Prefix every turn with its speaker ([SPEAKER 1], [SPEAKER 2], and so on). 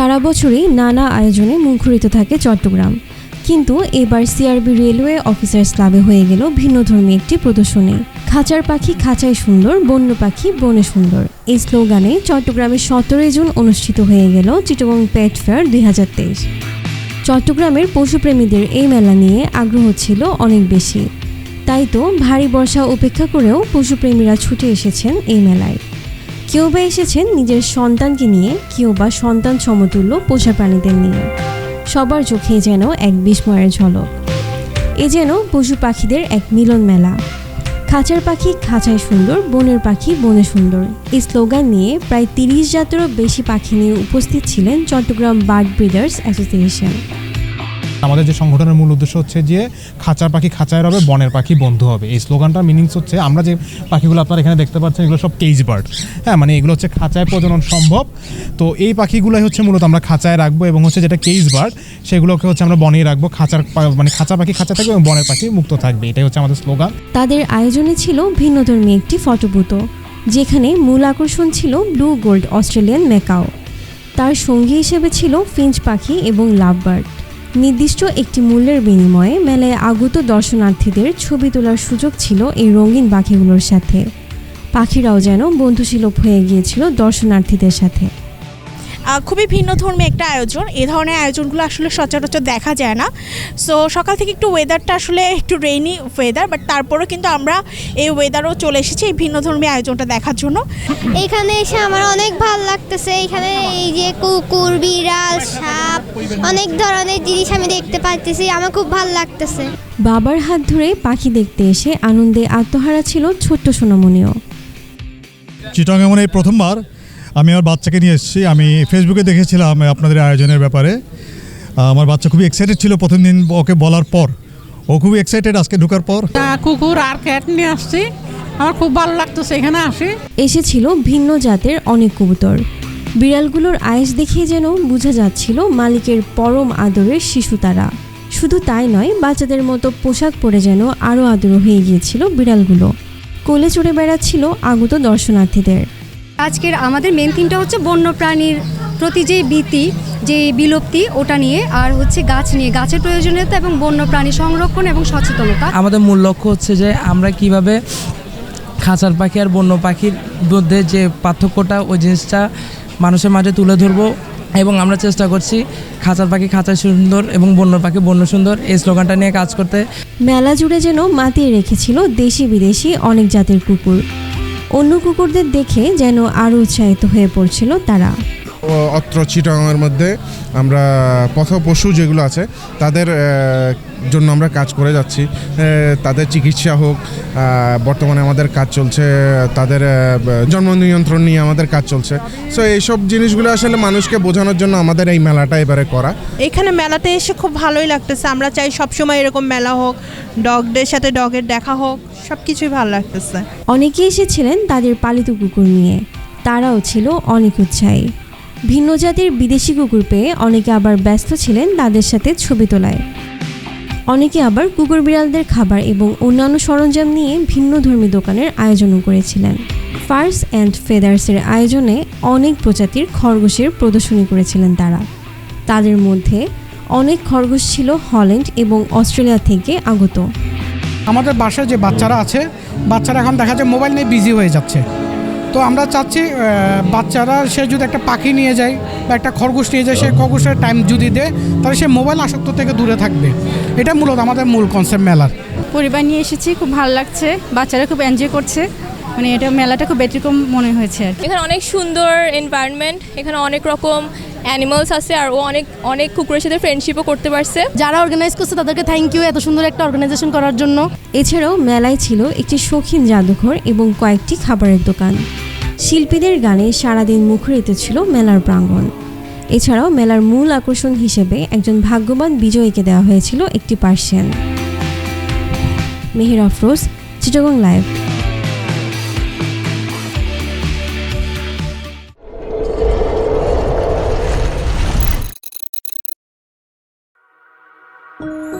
[SPEAKER 1] সারা বছরই নানা আয়োজনে মুখরিত থাকে চট্টগ্রাম। কিন্তু এবার সিআরবি রেলওয়ে অফিসার্স ক্লাবে হয়ে গেল ভিন্নধর্মী একটি প্রদর্শনী। খাঁচার পাখি খাঁচায় সুন্দর, বন্য পাখি বনে সুন্দর। এই স্লোগানে চট্টগ্রামে সতেরোই জুন অনুষ্ঠিত হয়ে গেল চিটগং পেট ফেয়ার দুই হাজার তেইশ। চট্টগ্রামের পশুপ্রেমীদের এই মেলা নিয়ে আগ্রহ ছিল অনেক বেশি। তাই তো ভারী বর্ষা উপেক্ষা করেও পশুপ্রেমীরা ছুটে এসেছেন এই মেলায়। কেউ বা এসেছেন নিজের সন্তানকে নিয়ে, কেউ বা সন্তান সমতুল্য পোষা প্রাণীদের নিয়ে। সবার চোখে যেন এক বিস্ময়ের ঝলক। এ যেন পশু পাখিদের এক মিলন মেলা। খাঁচার পাখি খাঁচায় সুন্দর, বনের পাখি বনে সুন্দর। এই স্লোগান নিয়ে প্রায় তিরিশ জাতেরও বেশি পাখি নিয়ে উপস্থিত ছিলেন চট্টগ্রাম বার্ড ব্রিডার্স অ্যাসোসিয়েশন।
[SPEAKER 2] আমাদের যে সংগঠনের মূল উদ্দেশ্য হচ্ছে যে খাঁচার পাখি খাঁচায় রবে, বনের পাখি বন্ধু হবে। এই স্লোগানটার মিনিংস হচ্ছে, আমরা যে পাখিগুলো আপনারা এখানে দেখতে পাচ্ছেন, এগুলো সব কেজ বার্ড হ্যাঁ মানে এগুলো হচ্ছে খাঁচায় প্রজনন সম্ভব। তো এই পাখিগুলোই হচ্ছে মূলত আমরা খাঁচায় রাখব এবং হচ্ছে যেটা কেজ বার্ড সেগুলোকে হচ্ছে আমরা বনেই রাখব। খাঁচার মানে খাঁচা পাখি খাঁচা থাকবে এবং বনের পাখি মুক্ত থাকবে। এটাই হচ্ছে আমাদের স্লোগান।
[SPEAKER 1] তাদের আয়োজনে ছিল ভিন্নধর্মী একটি ফটোবুথ যেখানে মূল আকর্ষণ ছিল ব্লু গোল্ড অস্ট্রেলিয়ান মেকাও তার সঙ্গী হিসেবে ছিল ফিঞ্চ পাখি এবং লাভবার্ড নির্দিষ্ট একটি মূল্যের বিনিময়ে মেলায় আগত দর্শনার্থীদের ছবি তোলার সুযোগ ছিল এই রঙিন পাখিগুলোর সাথে। পাখিরাও যেন বন্ধুসুলভ হয়ে গিয়েছিল দর্শনার্থীদের সাথে।
[SPEAKER 3] খুবই ভিন্ন ধর্মী একটা আয়োজন। এ ধরনের আয়োজনগুলো আসলে সচরাচর দেখা যায় না। সো সকাল থেকে একটু ওয়েদারটা আসলে একটু রেইনি ওয়েদার বাট তারপরেও কিন্তু আমরা এই ওয়েদারও চলে এসেছি এই ভিন্ন ধর্মী আয়োজনটা দেখার জন্য।
[SPEAKER 4] এখানে এসে আমার অনেক ভালো লাগতেছে। এখানে এই যে কুকুর বিড়াল সাপ অনেক ধরনের জিনিস আমি দেখতে পাচ্ছি আমার খুব ভালো লাগতেছে।
[SPEAKER 1] বাবার হাত ধরে পাখি দেখতে এসে আনন্দে আত্মহারা ছিল ছোট্ট সোনামণিও।
[SPEAKER 5] চিটং এমন এই প্রথমবার আমি আমার বাচ্চাকে নিয়ে এসেছি। আমি ফেসবুকে দেখেছিলাম আপনাদের আয়োজনের ব্যাপারে। আমার বাচ্চা খুবই এক্সাইটেড ছিল প্রথম দিন ওকে বলার পর। ও খুবই এক্সাইটেড আজকে ঢুকার পর।
[SPEAKER 6] কুকুর আর ক্যাট নিয়ে আসছি। আমার খুব ভালো লাগতো সেখানে আসি।
[SPEAKER 1] এসেছিল ভিন্ন জাতের অনেক কবুতর। বিড়ালগুলোর আয়েস দেখে যেন বোঝা যাচ্ছিল মালিকের পরম আদরের শিশু তারা। শুধু তাই নয় বাচ্চাদের মতো পোশাক পরে যেন আরও আদর হয়ে গিয়েছিল বিড়ালগুলো। কোলে চড়ে বেড়াচ্ছিল আগত দর্শনার্থীদের।
[SPEAKER 7] আজকের আমাদের মেন থিমটা হচ্ছে বন্যপ্রাণীর প্রতি যে ভীতি যে বিলুপ্তি ওটা নিয়ে আর হচ্ছে গাছ নিয়ে। গাছের প্রয়োজনীয়তা এবং বন্যপ্রাণী সংরক্ষণ এবং সচেতনতা।
[SPEAKER 8] আমাদের মূল লক্ষ্য হচ্ছে যে আমরা কীভাবে খাঁচার পাখি আর বন্য পাখির মধ্যে যে পার্থক্যটা ওই জিনিসটা মানুষের মাঝে তুলে ধরবো এবং আমরা চেষ্টা করছি খাঁচার পাখি খাঁচায় সুন্দর এবং বন্য পাখি বন্য সুন্দর এই স্লোগানটা নিয়ে কাজ করতে।
[SPEAKER 1] মেলা জুড়ে যেন মাতিয়ে রেখেছিল দেশি বিদেশি অনেক জাতের কুকুর। অন্য কুকুরদের দেখে যেন আরও উৎসাহিত হয়ে পড়ছিল তারা।
[SPEAKER 9] অত্র চিটাগাংয়ের মধ্যে আমরা পথ পশু যেগুলো আছে তাদের জন্য আমরা কাজ করে যাচ্ছি। তাদের চিকিৎসা হোক বর্তমানে আমাদের কাজ চলছে তাদের জন্ম নিয়ন্ত্রণ নিয়ে আমাদের কাজ চলছে। সো এইসব জিনিসগুলো আসলে মানুষকে বোঝানোর জন্য আমাদের এই মেলাটা এবারে করা।
[SPEAKER 3] এখানে মেলাতে এসে খুব ভালোই লাগতেছে। আমরা চাই সবসময় এরকম মেলা হোক ডগদের সাথে ডগের দেখা হোক সব কিছুই ভালো লাগতেছে।
[SPEAKER 1] অনেকে এসেছিলেন তাদের পালিত কুকুর নিয়ে। তারাও ছিল অনেক উৎসাহী। ভিন্ন জাতির বিদেশি কুকুর পেয়ে অনেকে আবার ব্যস্ত ছিলেন তাদের সাথে ছবি তোলায়। অনেকে আবার কুকুর বিড়ালদের খাবার এবং অন্যান্য সরঞ্জাম নিয়ে ভিন্ন ধর্মী দোকানের আয়োজনও করেছিলেন। ফার্স অ্যান্ড ফেদার্সের আয়োজনে অনেক প্রজাতির খরগোশের প্রদর্শনী করেছিলেন তারা। তাদের মধ্যে অনেক খরগোশ ছিল হল্যান্ড এবং অস্ট্রেলিয়া থেকে আগত।
[SPEAKER 6] আমাদের বাসায় যে বাচ্চারা আছে, বাচ্চারা এখন দেখা যায় মোবাইল নিয়ে বিজি হয়ে যাচ্ছে। তো আমরা চাচ্ছি বাচ্চারা সে যদি একটা পাখি নিয়ে যায় বা একটা খরগোশ নিয়ে যায় সে খরগোশের টাইম যদি দেয় তাহলে সে মোবাইল আসক্ত থেকে দূরে থাকবে। এটা মূলত আমাদের মূল কনসেপ্ট মেলার।
[SPEAKER 7] পরিবার নিয়ে এসেছি খুব ভালো লাগছে। বাচ্চারা খুব এনজয় করছে। মানে এটা মেলাটা খুব ব্যতিক্রম মনে হয়েছে
[SPEAKER 10] এখানে অনেক সুন্দর এনভায়রনমেন্ট এখানে অনেক রকম অ্যানিমালস আছে আর ও অনেক অনেক কুকুরের সাথে ফ্রেন্ডশিপও করতে পারছে।
[SPEAKER 7] যারা অর্গানাইজ করছে তাদেরকে থ্যাংক ইউ এত সুন্দর একটা অর্গানাইজেশন করার জন্য।
[SPEAKER 1] এছাড়াও মেলায় ছিল একটি শৌখিন জাদুঘর এবং কয়েকটি খাবারের দোকান। শিল্পীদের গানে সারাদিন মুখরিত ছিল মেলার প্রাঙ্গণ। এছাড়াও মেলার মূল আকর্ষণ হিসেবে একজন ভাগ্যবান বিজয়ীকে দেওয়া হয়েছিল একটি Persian. Meher Afroz, Chittagong live. thank you